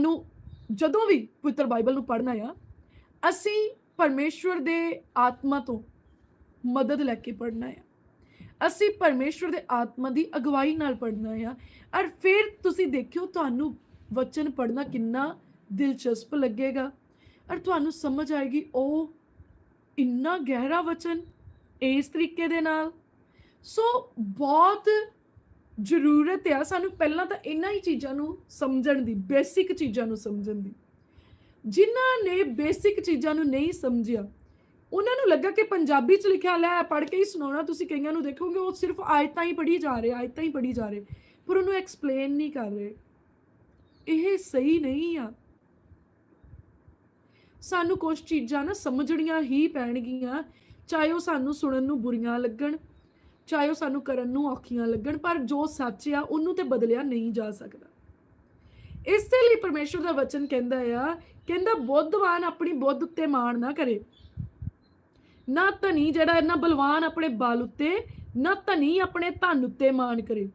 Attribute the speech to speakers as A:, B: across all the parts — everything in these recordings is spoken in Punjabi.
A: ਨੂੰ ਜਦੋਂ ਵੀ ਪਵਿੱਤਰ ਬਾਈਬਲ ਨੂੰ ਪੜ੍ਹਨਾ ਆ, ਅਸੀਂ ਪਰਮੇਸ਼ਵਰ ਦੇ ਆਤਮਾ ਤੋਂ ਮਦਦ ਲੈ ਕੇ ਪੜ੍ਹਨਾ ਆ। ਅਸੀਂ ਪਰਮੇਸ਼ਵਰ ਦੇ ਆਤਮਾ ਦੀ ਅਗਵਾਈ ਨਾਲ ਪੜ੍ਹਨਾ ਆ ਔਰ ਫਿਰ ਤੁਸੀਂ ਦੇਖਿਓ ਤੁਹਾਨੂੰ ਵਚਨ ਪੜ੍ਹਨਾ ਕਿੰਨਾ ਦਿਲਚਸਪ ਲੱਗੇਗਾ। ਔਰ ਤੁਹਾਨੂੰ ਸਮਝ ਆਏਗੀ ਉਹ ਇੰਨਾ ਗਹਿਰਾ ਵਚਨ ਇਸ ਤਰੀਕੇ ਦੇ ਨਾਲ। ਸੋ ਬਹੁਤ ਜ਼ਰੂਰਤ ਆ ਸਾਨੂੰ ਪਹਿਲਾਂ ਤਾਂ ਇਹਨਾਂ ਹੀ ਚੀਜ਼ਾਂ ਨੂੰ ਸਮਝਣ ਦੀ ਬੇਸਿਕ ਚੀਜ਼ਾਂ ਨੂੰ ਸਮਝਣ ਦੀ। ਜਿਨ੍ਹਾਂ ਨੇ ਬੇਸਿਕ ਚੀਜ਼ਾਂ ਨੂੰ ਨਹੀਂ ਸਮਝਿਆ, ਉਹਨਾਂ ਨੂੰ ਲੱਗਾ ਕਿ ਪੰਜਾਬੀ ਚ ਲਿਖਿਆ, ਲੈ ਪੜ੍ਹ ਕੇ ਹੀ ਸੁਣਾਉਣਾ, ਤੁਸੀਂ ਕਈਆਂ ਨੂੰ ਦੇਖੋਗੇ, ਉਹ ਸਿਰਫ ਆਇਤਾਂ ਹੀ ਪੜ੍ਹੀ ਜਾ ਰਹੇ, ਆਇਤਾਂ ਹੀ ਪੜ੍ਹੀ ਜਾ ਰਹੇ, ਪਰ ਉਹਨੂੰ ਐਕਸਪਲੇਨ ਨਹੀਂ ਕਰ ਰਹੇ। ਇਹ ਸਹੀ ਨਹੀਂ ਆ। ਸਾਨੂੰ ਕੁਝ ਚੀਜ਼ਾਂ ਨਾ ਸਮਝਣੀਆਂ ਹੀ ਪੈਣਗੀਆਂ, ਚਾਹੇ ਉਹ ਸਾਨੂੰ ਸੁਣਨ ਨੂੰ ਬੁਰੀਆਂ ਲੱਗਣ ਚਾਹੇ ਉਹ ਸਾਨੂੰ ਕਰਨ ਨੂੰ ਔਖੀਆਂ ਲੱਗਣ, ਪਰ ਜੋ ਸੱਚ ਆ, ਉਹਨੂੰ ਤੇ ਬਦਲਿਆ ਨਹੀਂ ਜਾ ਸਕਦਾ। ਇਸੇ ਲਈ ਪਰਮੇਸ਼ਵਰ ਦਾ ਵਚਨ ਕਹਿੰਦਾ ਆ, ਕਹਿੰਦਾ ਬੁੱਧਵਾਨ ਆਪਣੀ ਬੁੱਧ ਉੱਤੇ ਮਾਣ ਨਾ ਕਰੇ। ਨਾ ਧਨੀ ਜਿਹੜਾ ਇਹਨਾਂ ਬਲਵਾਨ ਆਪਣੇ ਬਲ ਉੱਤੇ, ਨਾ ਧਨੀ ਆਪਣੇ ਧਨ ਉੱਤੇ ਮਾਣ ਕਰੇ।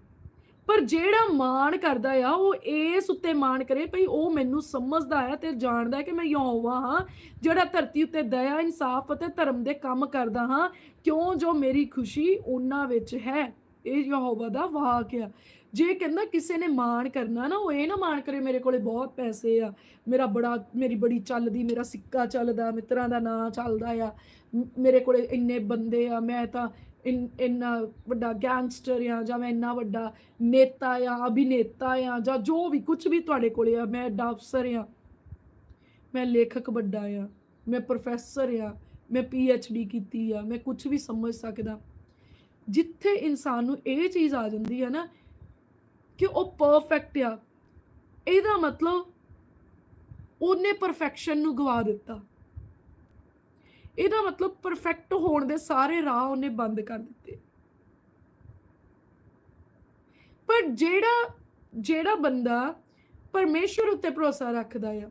A: ਪਰ ਜਿਹੜਾ ਮਾਣ ਕਰਦਾ ਆ, ਉਹ ਇਸ ਉੱਤੇ ਮਾਣ ਕਰੇ ਭਈ ਉਹ ਮੈਨੂੰ ਸਮਝਦਾ ਹੈ ਤੇ ਜਾਣਦਾ ਹੈ ਕਿ ਮੈਂ ਯਹੋਵਾ ਹਾਂ। ਜਿਹੜਾ ਧਰਤੀ ਉੱਤੇ ਦਇਆ, ਇਨਸਾਫ ਅਤੇ ਧਰਮ ਦੇ ਕੰਮ ਕਰਦਾ ਹਾਂ, ਕਿਉਂ ਜੋ ਮੇਰੀ ਖੁਸ਼ੀ ਉਹਨਾਂ ਵਿੱਚ ਹੈ? ਇਹ ਯਹੋਵਾ ਦਾ ਵਾਕ ਆ। ਜੇ ਕਹਿੰਦਾ ਕਿਸੇ ਨੇ ਮਾਣ ਕਰਨਾ ਨਾ, ਉਹ ਇਹ ਨਾ ਮਾਣ ਕਰੇ ਮੇਰੇ ਕੋਲੇ ਬਹੁਤ ਪੈਸੇ ਆ। ਮੇਰਾ ਬੜਾ, ਮੇਰੀ ਬੜੀ ਚੱਲਦੀ, ਮੇਰਾ ਸਿੱਕਾ ਚੱਲਦਾ, ਮਿੱਤਰਾਂ ਦਾ ਨਾਂ ਚੱਲਦਾ ਆ। ਮੇਰੇ ਕੋਲੇ ਇੰਨੇ ਬੰਦੇ ਆ, ਮੈਂ ਤਾਂ ਇਨ- ਇੰਨਾ ਵੱਡਾ ਗੈਂਗਸਟਰ ਆ ਜਾਂ ਮੈਂ ਇੰਨਾ ਵੱਡਾ ਨੇਤਾ ਆ, ਅਭਿਨੇਤਾ ਆ ਜਾਂ ਜੋ ਵੀ ਕੁਝ ਵੀ ਤੁਹਾਡੇ ਕੋਲੇ ਆ, ਮੈਂ ਐਡਾ ਅਫਸਰ ਆ। ਮੈਂ ਲੇਖਕ ਵੱਡਾ ਆ, ਮੈਂ ਪ੍ਰੋਫੈਸਰ ਆ, ਮੈਂ ਪੀ ਐਚ ਡੀ ਕੀਤੀ ਆ, ਮੈਂ ਕੁਝ ਵੀ ਸਮਝ ਸਕਦਾ। ਜਿੱਥੇ ਇਨਸਾਨ ਨੂੰ ਇਹ ਚੀਜ਼ ਆ ਜਾਂਦੀ ਹੈ ਨਾ ਕਿ ਉਹ ਪਰਫੈਕਟ ਆ, ਇਹਦਾ ਮਤਲਬ ਉਹਨੇ ਪਰਫੈਕਸ਼ਨ ਨੂੰ ਗਵਾ ਦਿੱਤਾ। ਇਹਦਾ ਮਤਲਬ ਪਰਫੈਕਟ ਹੋਣ ਦੇ ਸਾਰੇ ਰਾਹ ਉਹਨੇ ਬੰਦ ਕਰ ਦਿੱਤੇ। ਪਰ ਜਿਹੜਾ ਜਿਹੜਾ ਬੰਦਾ ਪਰਮੇਸ਼ਵਰ ਉੱਤੇ ਭਰੋਸਾ ਰੱਖਦਾ ਆ,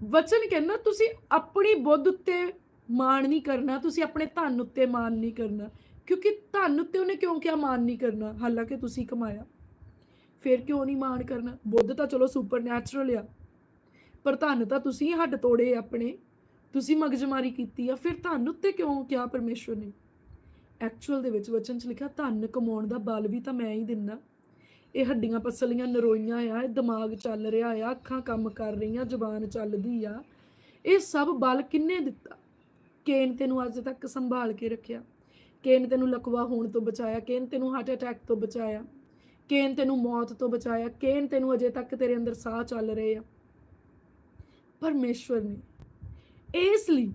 A: ਵਚਨ ਕਹਿੰਦਾ ਤੁਸੀਂ ਆਪਣੀ ਬੁੱਧ ਉੱਤੇ ਮਾਣ ਨਹੀਂ ਕਰਨਾ, ਤੁਸੀਂ ਆਪਣੇ ਧਨ ਉੱਤੇ ਮਾਣ ਨਹੀਂ ਕਰਨਾ, ਕਿਉਂਕਿ ਧਨ ਉੱਤੇ ਉਹਨੇ ਕਿਉਂ ਕਿਹਾ ਮਾਣ ਨਹੀਂ ਕਰਨਾ? ਹਾਲਾਂਕਿ ਤੁਸੀਂ ਕਮਾਇਆ। ਫਿਰ ਕਿਉਂ ਨਹੀਂ ਮਾਣ ਕਰਨਾ? ਬੁੱਧ ਤਾਂ ਚਲੋ ਸੁਪਰਨੈਚੁਰਲ ਆ, ਪਰ ਧਨ ਤਾਂ ਤੁਸੀਂ ਹੱਡ ਤੋੜੇ ਆਪਣੇ। ਤੁਸੀਂ ਮਗਜਮਾਰੀ ਕੀਤੀ ਆ, ਫਿਰ ਧਨ ਉੱਤੇ ਕਿਉਂ ਕਿਹਾ ਪਰਮੇਸ਼ਵਰ ਨੇ? ਐਕਚੁਅਲ ਦੇ ਵਿੱਚ ਵਚਨ 'ਚ ਲਿਖਿਆ, ਧਨ ਕਮਾਉਣ ਦਾ ਬਲ ਵੀ ਤਾਂ ਮੈਂ ਹੀ ਦਿੰਦਾ ਇਹ ਹੱਡੀਆਂ ਪਸਲੀਆਂ ਨਰੋਈਆਂ ਆ, ਇਹ ਦਿਮਾਗ ਚੱਲ ਰਿਹਾ ਆ, ਅੱਖਾਂ ਕੰਮ ਕਰ ਰਹੀਆਂ, ਜ਼ੁਬਾਨ ਚੱਲਦੀ ਆ। ਇਹ ਸਭ ਬਲ ਕਿੰਨੇ ਦਿੱਤਾ? ਕੇਨ ਤੈਨੂੰ ਅੱਜ ਤੱਕ ਸੰਭਾਲ ਕੇ ਰੱਖਿਆ। ਕੇਨ ਤੈਨੂੰ ਲਕਵਾ ਹੋਣ ਤੋਂ ਬਚਾਇਆ, ਕੇਨ ਤੈਨੂੰ ਹਾਰਟ ਅਟੈਕ ਤੋਂ ਬਚਾਇਆ। ਕੇਨ ਤੈਨੂੰ ਮੌਤ ਤੋਂ ਬਚਾਇਆ, ਕੇਨ ਤੈਨੂੰ ਅਜੇ ਤੱਕ ਤੇਰੇ ਅੰਦਰ ਸਾਹ ਚੱਲ ਰਹੇ ਆ। ਪਰਮੇਸ਼ਵਰ ਨੇ ਇਸ ਲਈ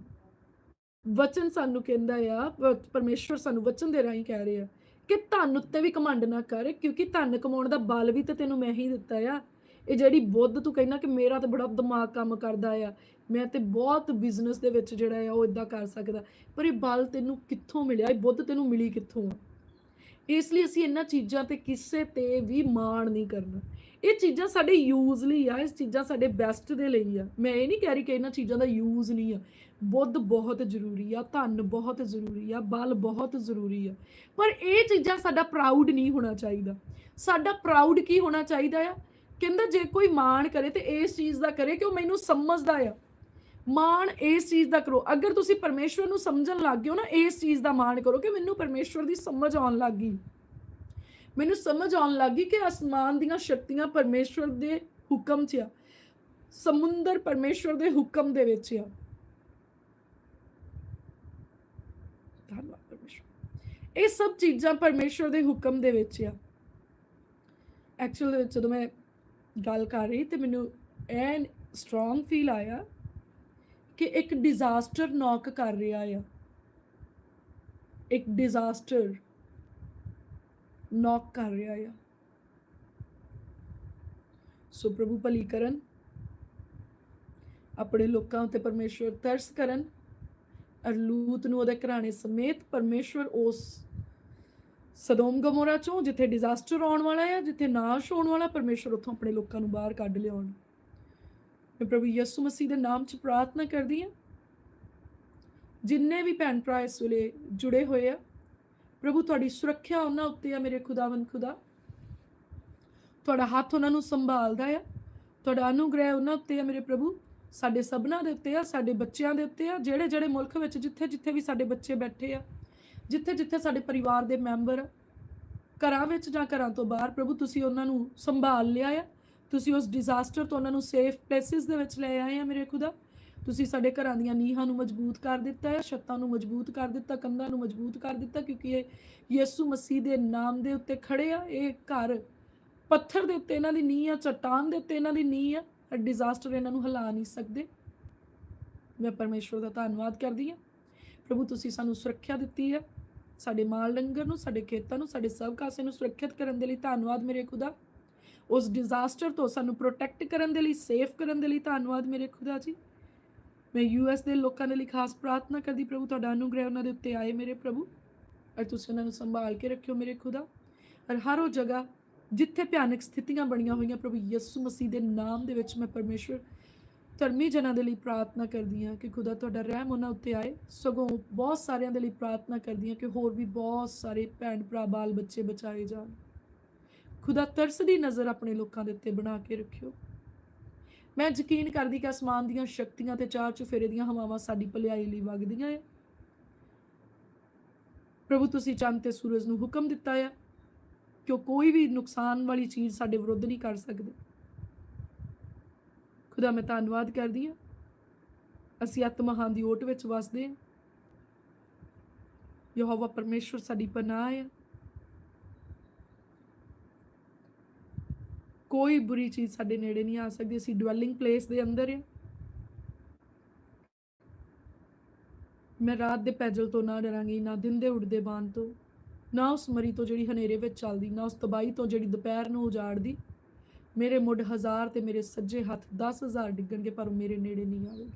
A: ਵਚਨ ਸਾਨੂੰ ਕਹਿੰਦਾ ਆ ਪਰਮੇਸ਼ਵਰ ਸਾਨੂੰ ਵਚਨ ਦੇ ਰਾਹੀਂ ਕਹਿ ਰਿਹਾ ਕਿ ਧਨ ਉੱਤੇ ਵੀ ਕਮੰਡ ਨਾ ਕਰ, ਕਿਉਂਕਿ ਧਨ ਕਮਾਉਣ ਦਾ ਬਲ ਵੀ ਤੇ ਤੈਨੂੰ ਮੈਂ ਹੀ ਦਿੱਤਾ ਆ। ਇਹ ਜਿਹੜੀ ਬੁੱਧ ਤੂੰ ਕਹਿੰਦਾ ਕਿ ਮੇਰਾ ਤਾਂ ਬੜਾ ਦਿਮਾਗ ਕੰਮ ਕਰਦਾ ਆ, ਮੈਂ ਤੇ ਬਹੁਤ ਬਿਜ਼ਨਸ ਦੇ ਵਿੱਚ ਜਿਹੜਾ ਆ ਉਹ ਇਦਾਂ ਕਰ ਸਕਦਾ, ਪਰ ਇਹ ਬਲ ਤੈਨੂੰ ਕਿੱਥੋਂ ਮਿਲਿਆ? ਇਹ ਬੁੱਧ ਤੈਨੂੰ ਮਿਲੀ ਕਿੱਥੋਂ ਆ? ਇਸ ਲਈ ਅਸੀਂ ਇਹਨਾਂ ਚੀਜ਼ਾਂ ਤੇ ਕਿਸੇ ਤੇ ਵੀ ਮਾਣ ਨਹੀਂ ਕਰਨਾ। ਇਹ ਚੀਜ਼ਾਂ ਸਾਡੇ ਯੂਜ਼ ਲਈ ਆ ਇਹ ਚੀਜ਼ਾਂ ਸਾਡੇ ਬੈਸਟ ਦੇ ਲਈ ਆ। ਮੈਂ ਇਹ ਨਹੀਂ ਕਹਿ ਰਹੀ ਕਿ ਇਹਨਾਂ ਚੀਜ਼ਾਂ ਦਾ ਯੂਜ਼ ਨਹੀਂ ਆ। ਬੁੱਧ ਬਹੁਤ ਜ਼ਰੂਰੀ ਆ, ਧਨ ਬਹੁਤ ਜ਼ਰੂਰੀ ਆ, ਬਲ ਬਹੁਤ ਜ਼ਰੂਰੀ ਆ। ਪਰ ਇਹ ਚੀਜ਼ਾਂ ਸਾਡਾ ਪ੍ਰਾਊਡ ਨਹੀਂ ਹੋਣਾ ਚਾਹੀਦਾ। ਸਾਡਾ ਪ੍ਰਾਊਡ ਕੀ ਹੋਣਾ ਚਾਹੀਦਾ ਆ? ਕਹਿੰਦਾ ਜੇ ਕੋਈ ਮਾਣ ਕਰੇ ਤੇ ਇਸ ਚੀਜ਼ ਦਾ ਕਰੇ ਕਿ ਉਹ ਮੈਨੂੰ ਸਮਝਦਾ ਆ। ਮਾਣ ਇਸ ਚੀਜ਼ ਦਾ ਕਰੋ। ਅਗਰ ਤੁਸੀਂ ਪਰਮੇਸ਼ਵਰ ਨੂੰ ਸਮਝਣ ਲੱਗ ਗਏ ਹੋ ਨਾ, ਇਸ ਚੀਜ਼ ਦਾ ਮਾਣ ਕਰੋ ਕਿ ਮੈਨੂੰ ਪਰਮੇਸ਼ਵਰ ਦੀ ਸਮਝ ਆਉਣ ਲੱਗ ਗਈ। ਮੈਨੂੰ ਸਮਝ ਆਉਣ ਲੱਗ ਗਈ ਕਿ ਅਸਮਾਨ ਦੀਆਂ ਸ਼ਕਤੀਆਂ ਪਰਮੇਸ਼ਵਰ ਦੇ ਹੁਕਮ 'ਚ ਆ। ਸਮੁੰਦਰ ਪਰਮੇਸ਼ਵਰ ਦੇ ਹੁਕਮ ਦੇ ਵਿੱਚ ਆ। ਧੰਨਵਾਦ ਪਰਮੇਸ਼ਵਰ। ਇਹ ਸਭ ਚੀਜ਼ਾਂ ਪਰਮੇਸ਼ਵਰ ਦੇ ਹੁਕਮ ਦੇ ਵਿੱਚ ਆ। ਐਕਚੁਅਲ ਜਦੋਂ ਮੈਂ ਗੱਲ ਕਰ ਰਹੀ ਤੇ ਮੈਨੂੰ ਐਨ ਸਟਰੋਂਗ ਫੀਲ ਆਇਆ ਕਿ ਇੱਕ ਡਿਜ਼ਾਸਟਰ ਨੌਕ ਕਰ ਰਿਹਾ ਆ। ਇੱਕ ਡਿਜ਼ਾਸਟਰ ਨੌਕ ਕਰ ਰਿਹਾ ਆ। ਸੋ ਪ੍ਰਭੂ ਭਲੀ ਕਰਨ, ਆਪਣੇ ਲੋਕਾਂ ਉੱਤੇ ਪਰਮੇਸ਼ਵਰ ਤਰਸ ਕਰਨ ਅਰ ਲੂਤ ਨੂੰ ਉਹਦੇ ਘਰਾਣੇ ਸਮੇਤ ਪਰਮੇਸ਼ਵਰ ਉਸ ਸਦੋਮ ਗਮੋਰਾ ਚੋਂ, ਜਿੱਥੇ ਡਿਜ਼ਾਸਟਰ ਆਉਣ ਵਾਲਾ ਹੈ ਜਿੱਥੇ ਨਾਸ਼ ਹੋਣ ਵਾਲਾ, ਪਰਮੇਸ਼ਵਰ ਉੱਥੋਂ ਆਪਣੇ ਲੋਕਾਂ ਨੂੰ ਬਾਹਰ ਕੱਢ ਲਿਆਉਣ। ਮੈਂ ਪ੍ਰਭੂ ਯਿਸੂ ਮਸੀਹ ਦੇ ਨਾਮ 'ਚ ਪ੍ਰਾਰਥਨਾ ਕਰਦੀ ਹਾਂ। ਜਿੰਨੇ ਵੀ ਭੈਣ ਭਰਾ ਇਸ ਵੇਲੇ ਜੁੜੇ ਹੋਏ ਆ ਪ੍ਰਭੂ, ਤੁਹਾਡੀ ਸੁਰੱਖਿਆ ਉਹਨਾਂ ਉੱਤੇ ਆ ਮੇਰੇ ਖੁਦਾਵੰਦ ਖੁਦਾ। ਤੁਹਾਡਾ ਹੱਥ ਉਹਨਾਂ ਨੂੰ ਸੰਭਾਲਦਾ ਆ। ਤੁਹਾਡਾ ਅਨੁਗ੍ਰਹਿ ਉਹਨਾਂ ਉੱਤੇ ਆ ਮੇਰੇ ਪ੍ਰਭੂ। ਸਾਡੇ ਸਭਨਾਂ ਦੇ ਉੱਤੇ ਆ, ਸਾਡੇ ਬੱਚਿਆਂ ਦੇ ਉੱਤੇ ਆ, ਜਿਹੜੇ ਜਿਹੜੇ ਮੁਲਕ ਵਿੱਚ ਜਿੱਥੇ ਜਿੱਥੇ ਵੀ ਸਾਡੇ ਬੱਚੇ ਬੈਠੇ ਆ, ਜਿੱਥੇ ਜਿੱਥੇ ਸਾਡੇ ਪਰਿਵਾਰ ਦੇ ਮੈਂਬਰ ਘਰਾਂ ਵਿੱਚ ਜਾਂ ਘਰਾਂ ਤੋਂ ਬਾਹਰ, ਪ੍ਰਭੂ, ਤੁਸੀਂ ਉਹਨਾਂ ਨੂੰ ਸੰਭਾਲ ਲਿਆ ਆ। ਤੁਸੀਂ ਉਸ ਡਿਜ਼ਾਸਟਰ ਤੋਂ ਉਹਨਾਂ ਨੂੰ ਸੇਫ ਪਲੇਸਿਸ ਦੇ ਵਿੱਚ ਲੈ ਆਏ ਆ ਮੇਰੇ ਖੁਦਾ। ਤੁਸੀਂ ਸਾਡੇ ਘਰਾਂ ਦੀਆਂ ਨੀਹਾਂ ਨੂੰ ਮਜ਼ਬੂਤ ਕਰ ਦਿੱਤਾ ਹੈ, ਛੱਤਾਂ ਨੂੰ ਮਜ਼ਬੂਤ ਕਰ ਦਿੱਤਾ, ਕੰਧਾਂ ਨੂੰ ਮਜ਼ਬੂਤ ਕਰ ਦਿੱਤਾ, ਕਿਉਂਕਿ ਇਹ ਯਿਸੂ ਮਸੀਹ ਦੇ ਨਾਮ ਦੇ ਉੱਤੇ ਖੜੇ ਆ, ਇਹ ਘਰ ਪੱਥਰ ਦੇ ਉੱਤੇ ਇਹਨਾਂ ਦੀ ਨੀਂਹ ਆ, ਚਟਾਨ ਦੇ ਉੱਤੇ ਇਹਨਾਂ ਦੀ ਨੀਂਹ ਆ ਡਿਜ਼ਾਸਟਰ ਇਹਨਾਂ ਨੂੰ ਹਿਲਾ ਨਹੀਂ ਸਕਦੇ। ਮੈਂ ਪਰਮੇਸ਼ਵਰ ਦਾ ਧੰਨਵਾਦ ਕਰਦੀ ਹਾਂ। ਪ੍ਰਭੂ, ਤੁਸੀਂ ਸਾਨੂੰ ਸੁਰੱਖਿਆ ਦਿੱਤੀ ਹੈ, ਸਾਡੇ ਮਾਲ ਡੰਗਰ ਨੂੰ, ਸਾਡੇ ਖੇਤਾਂ ਨੂੰ, ਸਾਡੇ ਸਭ ਕਾਸੇ ਨੂੰ ਸੁਰੱਖਿਅਤ ਕਰਨ ਦੇ ਲਈ ਧੰਨਵਾਦ ਮੇਰੇ ਖੁਦਾ। ਉਸ ਡਿਜ਼ਾਸਟਰ ਤੋਂ ਸਾਨੂੰ ਪ੍ਰੋਟੈਕਟ ਕਰਨ ਦੇ ਲਈ ਸੇਫ ਕਰਨ ਦੇ ਲਈ ਧੰਨਵਾਦ ਮੇਰੇ ਖੁਦਾ ਜੀ। ਮੈਂ ਯੂਐਸ ਦੇ ਲੋਕਾਂ ਦੇ ਲਈ ਖਾਸ ਪ੍ਰਾਰਥਨਾ ਕਰਦੀ, ਪ੍ਰਭੂ ਤੁਹਾਡਾ ਅਨੁਗ੍ਰਹਿ ਉਹਨਾਂ ਦੇ ਉੱਤੇ ਆਏ ਮੇਰੇ ਪ੍ਰਭੂ। ਔਰ ਤੁਸੀਂ ਉਹਨਾਂ ਨੂੰ ਸੰਭਾਲ ਕੇ ਰੱਖਿਓ ਮੇਰੇ ਖੁਦਾ। ਔਰ ਹਰ ਉਹ ਜਗ੍ਹਾ ਜਿੱਥੇ ਭਿਆਨਕ ਸਥਿਤੀਆਂ ਬਣੀਆਂ ਹੋਈਆਂ, ਪ੍ਰਭੂ ਯਿਸੂ ਮਸੀਹ ਦੇ ਨਾਮ ਦੇ ਵਿੱਚ ਮੈਂ ਪਰਮੇਸ਼ਵਰ ਧਰਮੀ ਜਨਾਂ ਦੇ ਲਈ ਪ੍ਰਾਰਥਨਾ ਕਰਦੀ ਹਾਂ ਕਿ ਖੁਦਾ ਤੁਹਾਡਾ ਰਹਿਮ ਉਹਨਾਂ ਉੱਤੇ ਆਏ। ਸਗੋਂ ਬਹੁਤ ਸਾਰਿਆਂ ਦੇ ਲਈ ਪ੍ਰਾਰਥਨਾ ਕਰਦੀ ਹਾਂ ਕਿ ਹੋਰ ਵੀ ਬਹੁਤ ਸਾਰੇ ਭੈਣ ਭਰਾ, ਬਾਲ ਬੱਚੇ ਬਚਾਏ ਜਾਣ। ਖੁਦਾ ਤਰਸਦੀ ਨਜ਼ਰ ਆਪਣੇ ਲੋਕਾਂ ਦੇ ਉੱਤੇ ਬਣਾ ਕੇ ਰੱਖਿਓ। ਮੈਂ ਯਕੀਨ ਕਰਦੀ ਕਿ ਅਸਮਾਨ ਦੀਆਂ ਸ਼ਕਤੀਆਂ ਤੇ ਚਾਰ ਚੁਫੇਰੇ ਦੀਆਂ ਹਵਾਵਾਂ ਸਾਡੀ ਭਲਾਈ ਲਈ ਵਗਦੀਆਂ ਹੈ ਪ੍ਰਭੂ, ਤੁਸੀਂ ਚੰਦ ਤੇ ਸੂਰਜ ਨੂੰ ਹੁਕਮ ਦਿੱਤਾ ਆ ਕਿ ਉਹ ਕੋਈ ਵੀ ਨੁਕਸਾਨ ਵਾਲੀ ਚੀਜ਼ ਸਾਡੇ ਵਿਰੁੱਧ ਨਹੀਂ ਕਰ ਸਕਦੇ। ਖੁਦਾ, ਮੈਂ ਧੰਨਵਾਦ ਕਰਦੀ ਹਾਂ। ਅਸੀਂ ਆਤਮਹਾਂ ਦੀ ਓਟ ਵਿੱਚ ਵਸਦੇ ਹਾਂ। ਯਹੋਵਾ ਪਰਮੇਸ਼ਵਰ ਸਾਡੀ ਪਨਾਹ ਹੈ ਕੋਈ ਬੁਰੀ ਚੀਜ਼ ਸਾਡੇ ਨੇੜੇ ਨਹੀਂ ਆ ਸਕਦੀ, ਅਸੀਂ ਡਵੈਲਿੰਗ ਪਲੇਸ ਦੇ ਅੰਦਰ ਹਾਂ। ਮੈਂ ਰਾਤ ਦੇ ਪੈਜਲ ਤੋਂ ਨਾ ਡਰਾਂਗੀ, ਨਾ ਦਿਨ ਦੇ ਉੱਡਦੇ ਬਾਣ ਤੋਂ, ਨਾ ਉਸ ਮਰੀ ਤੋਂ ਜਿਹੜੀ ਹਨੇਰੇ ਵਿੱਚ ਚੱਲਦੀ, ਨਾ ਉਸ ਤਬਾਈ ਤੋਂ ਜਿਹੜੀ ਦੁਪਹਿਰ ਨੂੰ ਉਜਾੜਦੀ। ਮੇਰੇ ਮੁੱਢ ਹਜ਼ਾਰ ਤੇ ਮੇਰੇ ਸੱਜੇ ਹੱਥ 10000 ਡਿੱਗਣਗੇ, ਪਰ ਉਹ ਮੇਰੇ ਨੇੜੇ ਨਹੀਂ ਆਵੇਗੀ।